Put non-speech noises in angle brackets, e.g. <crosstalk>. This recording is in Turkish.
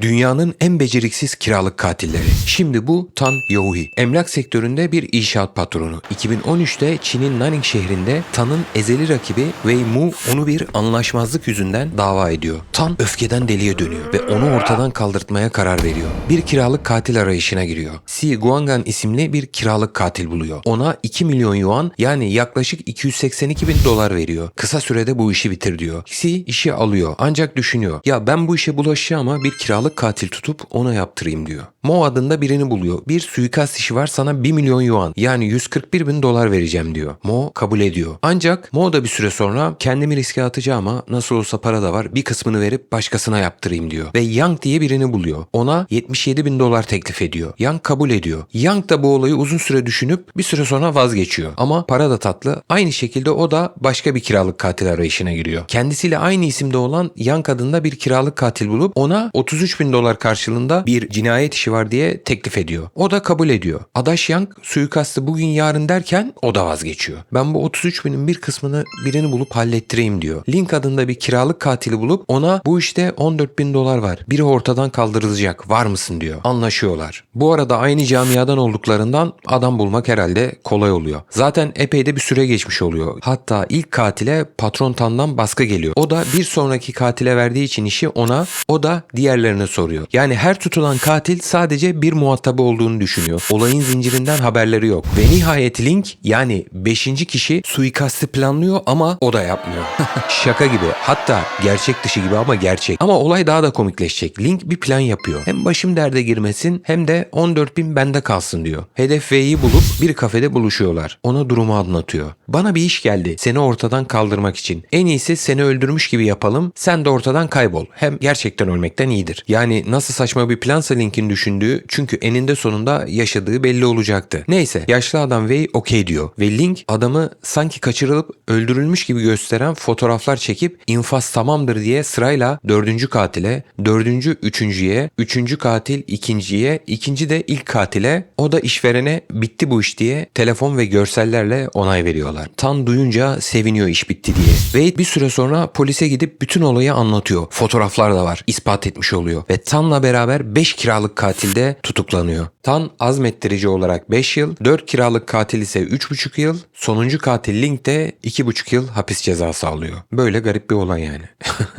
Dünyanın en beceriksiz kiralık katilleri. Şimdi bu Tan Youhi. Emlak sektöründe bir inşaat patronu. 2013'te Çin'in Nanning şehrinde Tan'ın ezeli rakibi Wei Mu onu bir anlaşmazlık yüzünden dava ediyor. Tan öfkeden deliye dönüyor ve onu ortadan kaldırtmaya karar veriyor. Bir kiralık katil arayışına giriyor. Si Guangan isimli bir kiralık katil buluyor. Ona 2 milyon yuan yani yaklaşık 282 bin dolar veriyor. Kısa sürede bu işi bitir diyor. Si işi alıyor ancak düşünüyor. Ya ben bu işe bulaşacağıma bir kiralık katil tutup ona yaptırayım diyor. Mo adında birini buluyor. Bir suikast işi var sana 1 milyon yuan yani 141 bin dolar vereceğim diyor. Mo kabul ediyor. Ancak Mo da bir süre sonra kendimi riske atacağıma nasıl olsa para da var bir kısmını verip başkasına yaptırayım diyor. Ve Yang diye birini buluyor. Ona 77 bin dolar teklif ediyor. Yang kabul ediyor. Yang da bu olayı uzun süre düşünüp bir süre sonra vazgeçiyor. Ama para da tatlı. Aynı şekilde o da başka bir kiralık katil arayışına giriyor. Kendisiyle aynı isimde olan Yang adında bir kiralık katil bulup ona 33 bin dolar karşılığında bir cinayet işi var diye teklif ediyor. O da kabul ediyor. Adaş Yang suikastı bugün yarın derken o da vazgeçiyor. Ben bu 33 binin bir kısmını birini bulup hallettireyim diyor. Link adında bir kiralık katili bulup ona bu işte 14 bin dolar var. Biri ortadan kaldırılacak var mısın diyor. Anlaşıyorlar. Bu arada aynı camiadan olduklarından adam bulmak herhalde kolay oluyor. Zaten epey de bir süre geçmiş oluyor. Hatta ilk katile patron Tan'dan baskı geliyor. O da bir sonraki katile verdiği için işi ona, o da diğerlerine soruyor. Yani her tutulan katil sadece bir muhatabı olduğunu düşünüyor. Olayın zincirinden haberleri yok. Ve nihayet Link yani 5. kişi suikastı planlıyor ama o da yapmıyor. <laughs> Şaka gibi. Hatta gerçek dışı gibi ama gerçek. Ama olay daha da komikleşecek. Link bir plan yapıyor. Hem başım derde girmesin hem de 14 bin bende kalsın diyor. Hedef V'yi bulup bir kafede buluşuyorlar. Ona durumu anlatıyor. Bana bir iş geldi. Seni ortadan kaldırmak için. En iyisi seni öldürmüş gibi yapalım. Sen de ortadan kaybol. Hem gerçekten ölmekten iyidir. Yani nasıl saçma bir plansa Link'in düşündüğü çünkü eninde sonunda yaşadığı belli olacaktı. Neyse yaşlı adam Wei okey diyor. Ve Link adamı sanki kaçırılıp öldürülmüş gibi gösteren fotoğraflar çekip infaz tamamdır diye sırayla dördüncü katile, dördüncü üçüncüye, üçüncü katil ikinciye, ikinci de ilk katile, o da işverene bitti bu iş diye telefon ve görsellerle onay veriyorlar. Tan duyunca seviniyor iş bitti diye. Wade bir süre sonra polise gidip bütün olayı anlatıyor. Fotoğraflar da var. ispat etmiş oluyor. Ve Tan'la beraber 5 kiralık katil de tutuklanıyor. Tan azmettirici olarak 5 yıl, 4 kiralık katil ise 3,5 yıl, sonuncu katil Link de 2,5 yıl hapis cezası alıyor. Böyle garip bir olay yani. <laughs>